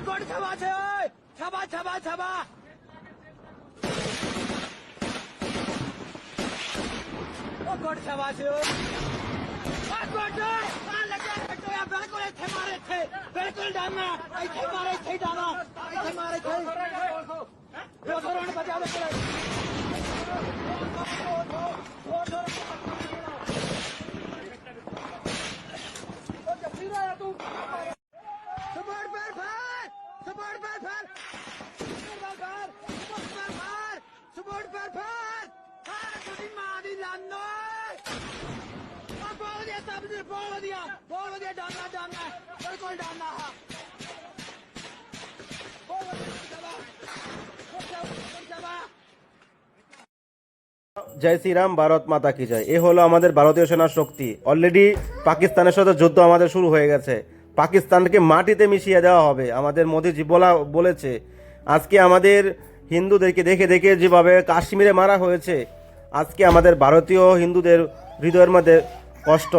કોણ છવા છે છબા છબા છબા કોણ છવા છે બિલકુલ ડામા અહીંથી મારે થઈ ડામા અહીંથી મારે થઈ બચાવો Carico di Ma di di di donna, donna! Per col donna জয় শ্রীরাম ভারত মাতা কি জয়। এ হলো আমাদের ভারতীয় সেনার শক্তি। অলরেডি পাকিস্তানের সাথে যুদ্ধ আমাদের শুরু হয়ে গেছে। পাকিস্তানকে মাটিতে মিশিয়ে দেওয়া হবে। আমাদের মোদীজি বলা বলেছে আজকে আমাদের হিন্দুদেরকে দেখে দেখে যেভাবে কাশ্মীরে মারা হয়েছে আজকে আমাদের ভারতীয় হিন্দুদের হৃদয়ের মধ্যে কষ্ট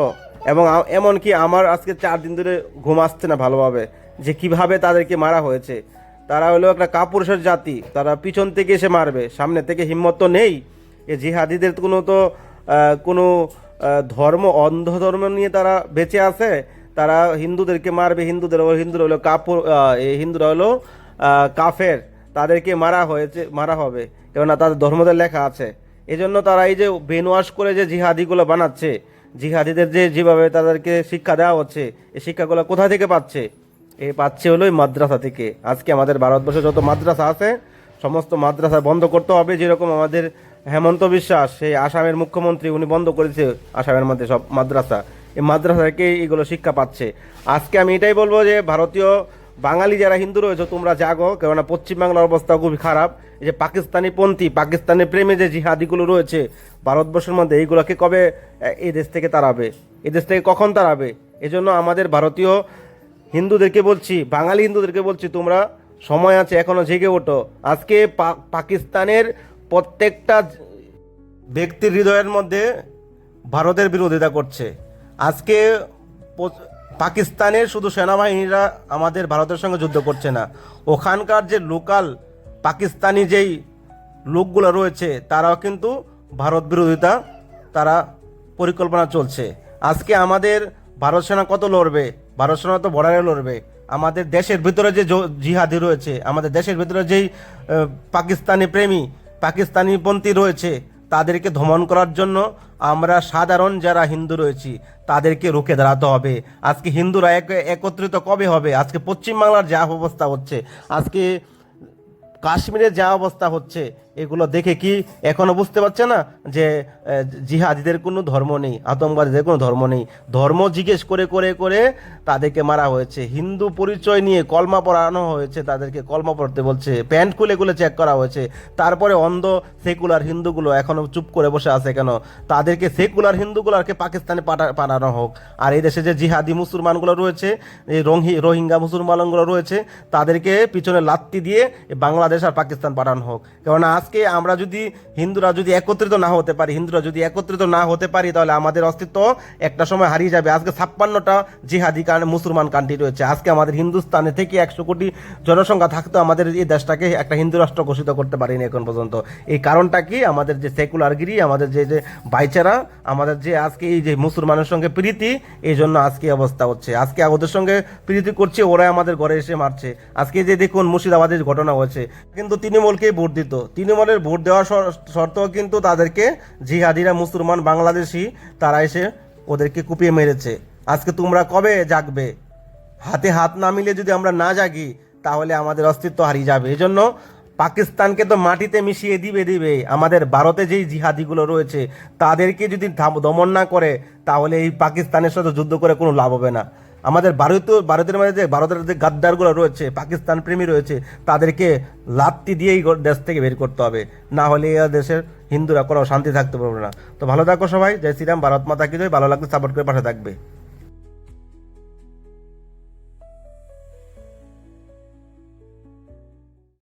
এবং এমনকি আমার আজকে চার দিন ধরে ঘুম আসছে না ভালোভাবে যে কীভাবে তাদেরকে মারা হয়েছে। তারা হলো একটা কাপুরুষের জাতি, তারা পিছন থেকে এসে মারবে, সামনে থেকে হিম্মত তো নেই। এ জিহাদিদের কোনো তো কোনো ধর্ম অন্ধ ধর্ম নিয়ে তারা বেঁচে আছে, তারা হিন্দুদেরকে মারবে, হিন্দুদের হিন্দুরা হলো কাপুর হিন্দুরা হলো কাফের, তাদেরকে মারা হয়েছে, মারা হবে। কেননা তাদের ধর্মদের লেখা আছে। এজন্য তারা এই যে বেনওয়াশ করে যে জিহাদিগুলো বানাচ্ছে, জিহাদিদের যে যেভাবে তাদেরকে শিক্ষা দেওয়া হচ্ছে, এই শিক্ষাগুলো কোথা থেকে পাচ্ছে? এ পাচ্ছে হলো মাদ্রাসা থেকে। আজকে আমাদের ভারতবর্ষে যত মাদ্রাসা আছে, সমস্ত মাদ্রাসা বন্ধ করতে হবে, যেরকম আমাদের হেমন্ত বিশ্বাস, সেই আসামের মুখ্যমন্ত্রী উনি বন্ধ করেছে, আসামের মধ্যে সব মাদ্রাসা। এই মাদ্রাসা থেকে এগুলো শিক্ষা পাচ্ছে। আজকে আমি এটাই বলব যে, ভারতীয় বাঙালি যারা হিন্দু রয়েছে, তোমরা জাগো, কেননা পশ্চিমবাংলার অবস্থা খুবই খারাপ। এই যে পাকিস্তানি পন্থী পাকিস্তানি প্রেমে যে জিহাদিগুলো রয়েছে, ভারতবর্ষের মধ্যে এইগুলোকে কবে এই দেশ থেকে তাড়াবে? এই দেশ থেকে কখন তাড়াবে? এজন্য আমাদের ভারতীয় হিন্দুদেরকে বলছি, বাঙালি হিন্দুদেরকে বলছি, তোমরা সময় আছে, এখনও জেগে ওঠো। আজকে পাকিস্তানের প্রত্যেকটা ব্যক্তির হৃদয়ের মধ্যে ভারতের বিরোধিতা করছে। আজকে পাকিস্তানের শুধু সেনাবাহিনীরা আমাদের ভারতের সঙ্গে যুদ্ধ করছে না। ওখানকার যে লোকাল পাকিস্তানি যেই লোকগুলো রয়েছে, তারাও কিন্তু ভারত বিরোধিতা, তারা পরিকল্পনা চলছে। আজকে আমাদের ভারত সেনা কত লড়বে? ভারত সেনা তো বর্ডারে লড়বে। আমাদের দেশের ভিতরে যে জিহাদি রয়েছে, আমাদের দেশের ভিতরে যেই পাকিস্তানি প্রেমী পাকিস্তানিপন্থী রয়েছে, তাদেরকে দমন করার জন্য আমরা সাধারণ যারা হিন্দু রয়েছি, তাদেরকে রুখে দাঁড়াতে হবে। আজকে হিন্দুরা এক একত্রিত কবে হবে? আজকে পশ্চিমবাংলার যা অবস্থা হচ্ছে, আজকে কাশ্মীরের যা অবস্থা হচ্ছে, এগুলো দেখে কি এখনও বুঝতে পারছে না যে জিহাদিদের কোনো ধর্ম নেই, আতঙ্কবাদীদের কোনো ধর্ম নেই? ধর্ম জিজ্ঞেস করে করে করে তাদেরকে মারা হয়েছে। হিন্দু পরিচয় নিয়ে কলমা পড়ানো হয়েছে তাদেরকে। কলমা পড়তে বলছে, প্যান্ট খুলে খুলে চেক করা হয়েছে। তারপরে অন্ধ সেকুলার হিন্দুগুলো এখনও চুপ করে বসে আছে কেন? তাদেরকে সেকুলার হিন্দুগুলোকে পাকিস্তানে পাঠা- পাঠানো হোক। আর এই দেশে যে জিহাদি মুসলমানগুলো রয়েছে, এই রোহি, রোহিঙ্গা মুসলমানগুলো রয়েছে, তাদেরকে পিছনে লাত্তি দিয়ে এই বাংলাদেশ আর পাকিস্তান পাঠানো হোক। কেননা আজকে আমরা যদি হিন্দুরা যদি একত্রিত না হতে পারি, হিন্দুরা যদি একত্রিত না হতে পারি, তাহলে আমাদের অস্তিত্ব একটা সময় হারিয়ে যাবে। আজকে ছাপ্পান্নটা জিহাদি মুসলমান কান্ট্রি রয়েছে। আজকে আমাদের হিন্দুস্তানে থেকে একশো কোটি জনসংখ্যা থাকতেও আমাদের এই দেশটাকে একটা হিন্দু রাষ্ট্র ঘোষিত করতে পারিনি এখন পর্যন্ত। এই কারণটা কি? আমাদের যে সেকুলারগিরি আমাদের যে যে বাইচারা আমাদের যে আজকে এই যে মুসলমানের সঙ্গে প্রীতি, এই জন্য আজকে অবস্থা হচ্ছে। আজকে ওদের সঙ্গে প্রীতি করছে ওরা আমাদের ঘরে এসে মারছে। আজকে যে দেখুন মুর্শিদাবাদের ঘটনা হয়েছে কিন্তু তৃণমূলকেই ভোট দিত। তৃণমূলের ভোট দেওয়ার শর- শর্তেও কিন্তু তাদেরকে জিহাদিরা, মুসলমান, বাংলাদেশি, তারা এসে ওদেরকে কুপিয়ে মেরেছে। আজকে তোমরা কবে জাগবে? হাতে হাত না মিলে যদি আমরা না জাগি, তাহলে আমাদের অস্তিত্ব হারিয়ে যাবে। এই জন্য পাকিস্তানকে তো মাটিতে মিশিয়ে দিবে দিবে। আমাদের ভারতে যেই জিহাদিগুলো রয়েছে, তাদেরকে যদি দমন না করে, তাহলে এই পাকিস্তানের সাথে যুদ্ধ করে কোনো লাভ হবে না। আমাদের ভারতীয় ভারতের মাঝে যে, ভারতের যে গাদ্দারগুলো রয়েছে, পাকিস্তান প্রেমী রয়েছে, তাদেরকে লাত্তি দিয়েই দেশ থেকে বের করতে হবে। না হলে এরা দেশের হিন্দুরা কোনো শান্তি থাকতে পারবে না। তো ভালো থাকো সবাই, জয় শ্রীরাম, ভারত মাতা কি ভালো লাগলে সাপোর্ট করে পাশে থাকবে।